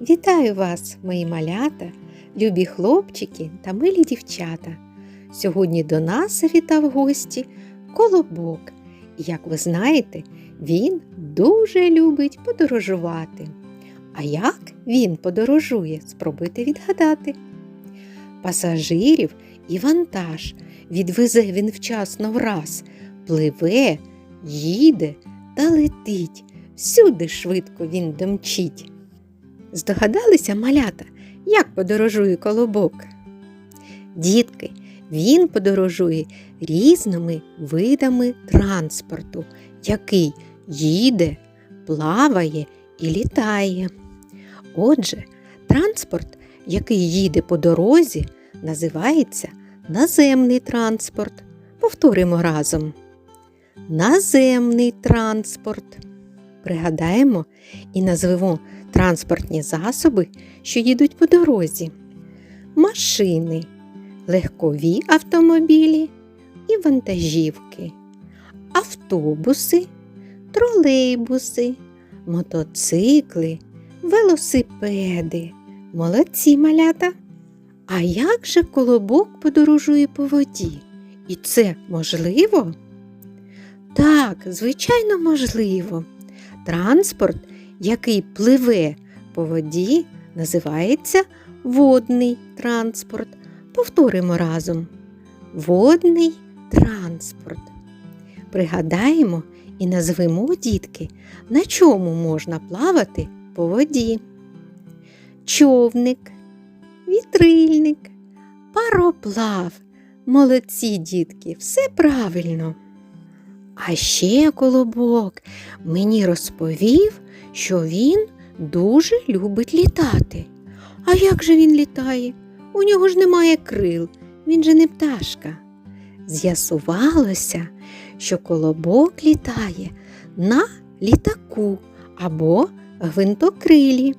Вітаю вас, мої малята, любі хлопчики та милі дівчата. Сьогодні до нас завітав гості колобок. І, як ви знаєте, він дуже любить подорожувати. А як він подорожує, спробуйте відгадати. Пасажирів і вантаж відвезе він вчасно враз, пливе, їде та летить. Всюди швидко він домчить. Здогадалися малята, як подорожує колобок? Дітки, він подорожує різними видами транспорту, який їде, плаває і літає. Отже, транспорт, який їде по дорозі, називається наземний транспорт. Повторимо разом. Наземний транспорт. Пригадаємо і назвемо транспортні засоби, що їдуть по дорозі, машини, легкові автомобілі і вантажівки, автобуси, тролейбуси, мотоцикли, велосипеди. Молодці малята. А як же колобок подорожує по воді? І це можливо? Так, звичайно, можливо. Транспорт, який пливе по воді, називається водний транспорт. Повторимо разом. Водний транспорт. Пригадаємо і назвемо дітки, на чому можна плавати по воді. Човник, вітрильник, пароплав. Молодці дітки, все правильно. А ще колобок мені розповів, що він дуже любить літати. А як же він літає? У нього ж немає крил, він же не пташка. З'ясувалося, що колобок літає на літаку або гвинтокрилі,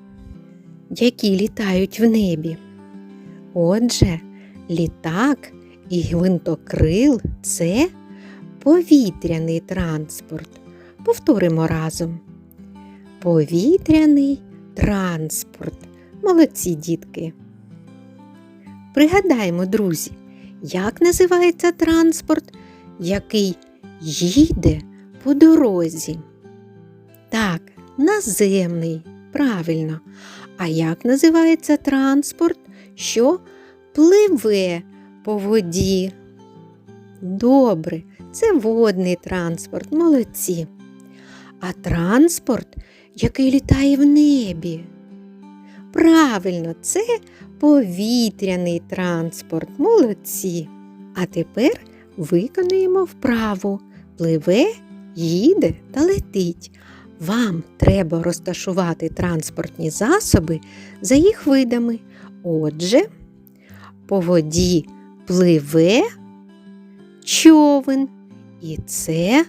які літають в небі. Отже, літак і гвинтокрил це повітряний транспорт. Повторимо разом. Повітряний транспорт. Молодці дітки. Пригадаємо, друзі, як називається транспорт, який їде по дорозі. Так, наземний, правильно. А як називається транспорт, що пливе по воді? Добре, це водний транспорт, молодці. А транспорт, який літає в небі. Правильно, це повітряний транспорт, молодці. А тепер виконуємо вправу. Пливе, їде та летить. Вам треба розташувати транспортні засоби за їх видами. Отже, по воді пливе човен. І це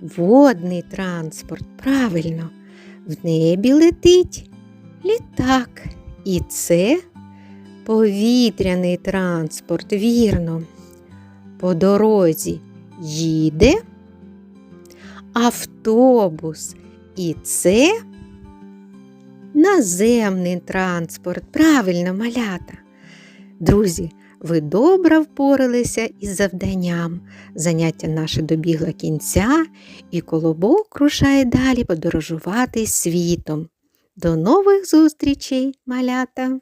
водний транспорт. Правильно, в небі летить літак. І це повітряний транспорт, вірно. По дорозі їде автобус. І це наземний транспорт. Правильно, малята. Друзі, ви добре впоралися із завданням. Заняття наше добігло кінця, і колобок рушає далі подорожувати світом. До нових зустрічей, малята!